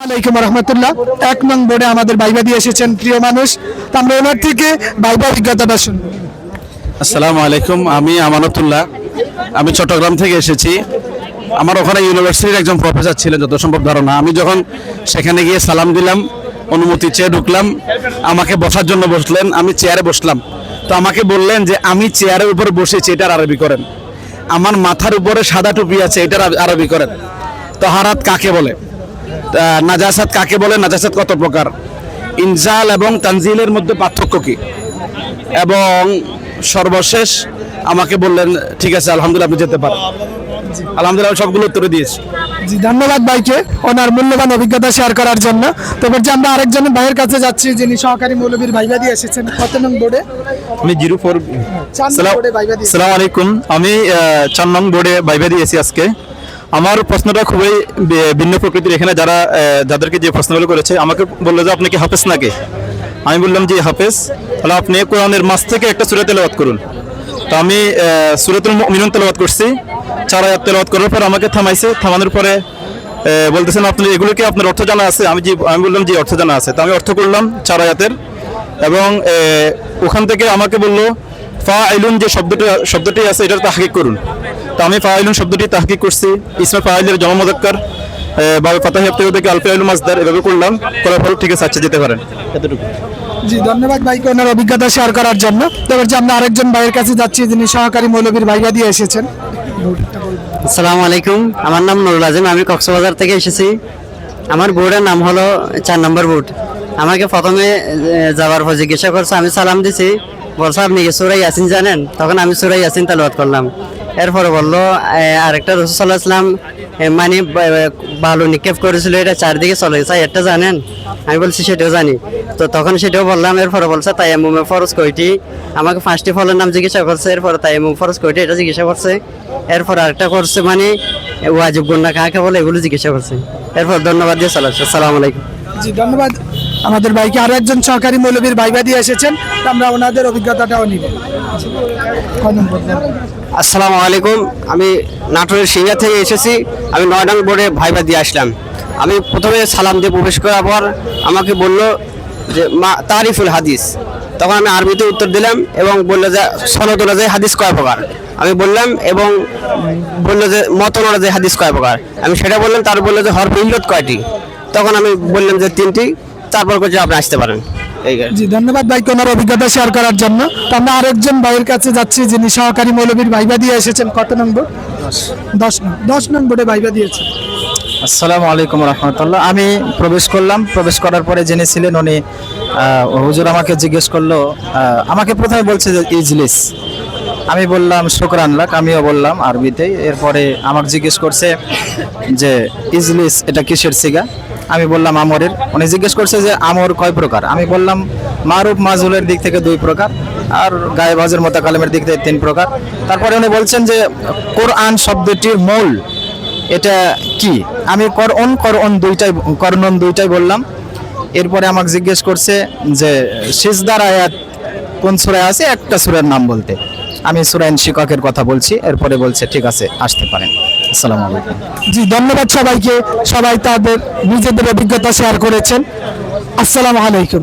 রহমতুল্লাহ। এক নং বোর্ডে আমাদের বাইবা দিয়ে এসেছেন প্রিয় মানুষ। আমরা ওনার থেকে বাইবা অভিজ্ঞতাটা শুনব। আসসালামু আলাইকুম, আমি আমানতুল্লাহ। আমি চট্টগ্রাম থেকে এসেছি। আমার ওখানে ইউনিভার্সিটির একজন প্রফেসর ছিলেন যত সম্ভব ধারণা। আমি যখন সেখানে গিয়ে সালাম দিলাম, অনুমতি চেয়ে ঢুকলাম, আমাকে বসার জন্য বসলেন, আমি চেয়ারে বসলাম। তো আমাকে বললেন যে, আমি চেয়ারের উপরে বসেছি, এটার আরবি করেন। আমার মাথার উপরে সাদা টুপি আছে, এটার আরবি- করেন। তো হারাত কাকে বলে? নাজাসাত কাকে বলে? নাজাসাত কত প্রকার? ইনজাল এবং তানজিলের মধ্যে পার্থক্য কি? এবং সর্বশেষ আমাকে বললেন ঠিক আছে আলহামদুলিল্লাহ আপনি যেতে পারেন। আলহামদুলিল্লাহ সবগুলো উত্তরে দিয়েছি। জি ধন্যবাদ ভাইকে ওনার মূল্যবান অভিজ্ঞতা শেয়ার করার জন্য। তো যে আমরা আরেকজন ভাইয়ের কাছে যাচ্ছি যিনি সহকারী মৌলবীর বাইবা দিয়ে এসেছেন কত নং বোর্ডে। আমি জিরো ফোর সালাম আলাইকুম। আমি চার নং বোর্ডে বাইবা দিয়েছি আজকে। আমার প্রশ্নটা খুবই ভিন্ন প্রকৃতির। এখানে যারা যাদেরকে যে প্রশ্নগুলো করেছে, আমাকে বলল যে, আপনি কি হাফেজ নাকি? আমি বললাম যে হাফেজ। তাহলে আপনি কোরআনের মাস থেকে একটা সুরে তেলাওয়াত করুন। তো আমি সুরাতুল মিনুন তেলাওয়াত করছি। চার আয়াত তেলাওয়াত করার পর আমাকে থামাইছে। থামানোর পরে বলতেছেন, আপনি এগুলো কি আপনার অর্থ জানা আছে? আমি যে আমি বললাম যে অর্থ জানা আছে। তো আমি অর্থ করলাম চার আয়াতের। এবং ওখান থেকে আমাকে বলল ফা আইলুন যে শব্দটা, শব্দটি আছে, এটার তাহকিক করুন। তো আমি ফা আইলুন শব্দটি তাহকিক করছি। ইসমে ফা আইলের জমা মদক্কর বাবে ফাতাহ হেপ্তে থেকে আলফি মাজদার এভাবে করলাম করার পর ঠিক আছে আচ্ছা যেতে পারেন। এতটুকু। জি ধন্যবাদ ভাইকে ওনার অভিজ্ঞতা শেয়ার করার জন্য। তো যে আমরা আরেকজন ভাইয়ের কাছে যাচ্ছি যিনি সহকারী মৌলবীর বাইবা দিয়ে এসেছেন। আসসালামু আলাইকুম আমার নাম নুরুল আজিম আমি কক্সবাজার থেকে এসেছি। আমার বোর্ডের নাম হলো চার নম্বর বোর্ড। আমাকে প্রথমে যাওয়ার পর জিজ্ঞাসা করছে আমি সালাম দিছি। বলছে আপনি কি সুরাই ইয়াসিন জানেন? তখন আমি সুরাই ইয়াসিন তালবাদ করলাম। এরপরে বলল আরেকটা রসুল্লাহ ইসলাম মানে বালু নিক্ষেপ করেছিল, এটা চারদিকে চলে গেছে। এটা জানেন? আমি বলছি, সেটাও জানি। তো তখন সেটাও বললাম, এরপরে বলছে, তাই এমুমে ফরজ কয়টি আমাকে পাঁচটি ফলের নাম জিজ্ঞাসা করছে, এরপরে তাই এমুম ফরজ কয়টি এটা জিজ্ঞাসা করছে। এরপর আরেকটা করছে মানে ওয়াজিব গুন্না কাকে বলে? এগুলো জিজ্ঞাসা করছে। এরপর ধন্যবাদ দিয়ে চালাচ্ছে আসসালামু আলাইকুম। জি, ধন্যবাদ। আমাদের বাইকে আরও একজন সহকারী মৌলবীর বাইবা দিয়ে এসেছেন আমরা ওনাদের অভিজ্ঞতাটাও নিব? আসসালামু আলাইকুম। আমি নাটোরের সিঙ্গা থেকে এসেছি। আমি নয়ডাং বোর্ডে ভাইবা দিয়ে আসলাম। আমি প্রথমে সালাম দিয়ে প্রবেশ করার পর আমাকে বলল যে, মা, তারিফুল হাদিস। তখন আমি আরবিতে উত্তর দিলাম এবং বলল যে, সনদ অনুযায়ী হাদিস কয় প্রকার? আমি বললাম, এবং বলল যে, মত অনুযায়ী হাদিস কয় প্রকার? আমি সেটা বললাম, তার বলল যে, হরফ ইল্লত কয়টি? তখন আমি বললাম যে, তিনটি। তারপর করছে আপনি আসতে পারেন। জি ধন্যবাদ ভাইকে ওনার অভিজ্ঞতা শেয়ার করার জন্য। তো আমরা আরেকজন ভাইয়ের কাছে যাচ্ছি যিনি সহকারী মৌলবীর বাইবা দিয়ে এসেছেন। কত নম্বর? দশ। দশ নম্বরে বাইবা দিয়েছেন আসসালামু আলাইকুম রহমতুল্লাহ। আমি প্রবেশ করলাম। প্রবেশ করার পরে জেনেছিলেন উনি হুজুর আমাকে জিজ্ঞেস করল আমাকে প্রথমে বলছে যে ইজলিস। আমি বললাম শুক্রান লাক। আমিও বললাম আরবিতে। এরপরে আমাকে জিজ্ঞেস করছে যে ইজলিস এটা কিসের সিগা? আমি বললাম আমরের। উনি জিজ্ঞেস করছে যে, আমর কয় প্রকার? আমি বললাম, মারুফ মাজুলের দিক থেকে দুই প্রকার আর গায়েবাজের মতো কালেমের দিক থেকে তিন প্রকার। তারপরে উনি বলছেন যে, কোরআন শব্দটির মূল, এটা কি? আমি করন করন দুইটাই করণন দুইটাই বললাম। এরপরে আমাকে জিজ্ঞেস করছে যে, সিজদার আয়াত কোন সুরায় আছে? একটা সুরের নাম বলতে। আমি সুরাইন শিক্ষকের কথা বলছি। এরপরে বলছে, ঠিক আছে, আসতে পারেন। জি ধন্যবাদ সবাইকে। সবাই তাদের নিজেদের অভিজ্ঞতা শেয়ার করেছেন। আসসালামু আলাইকুম।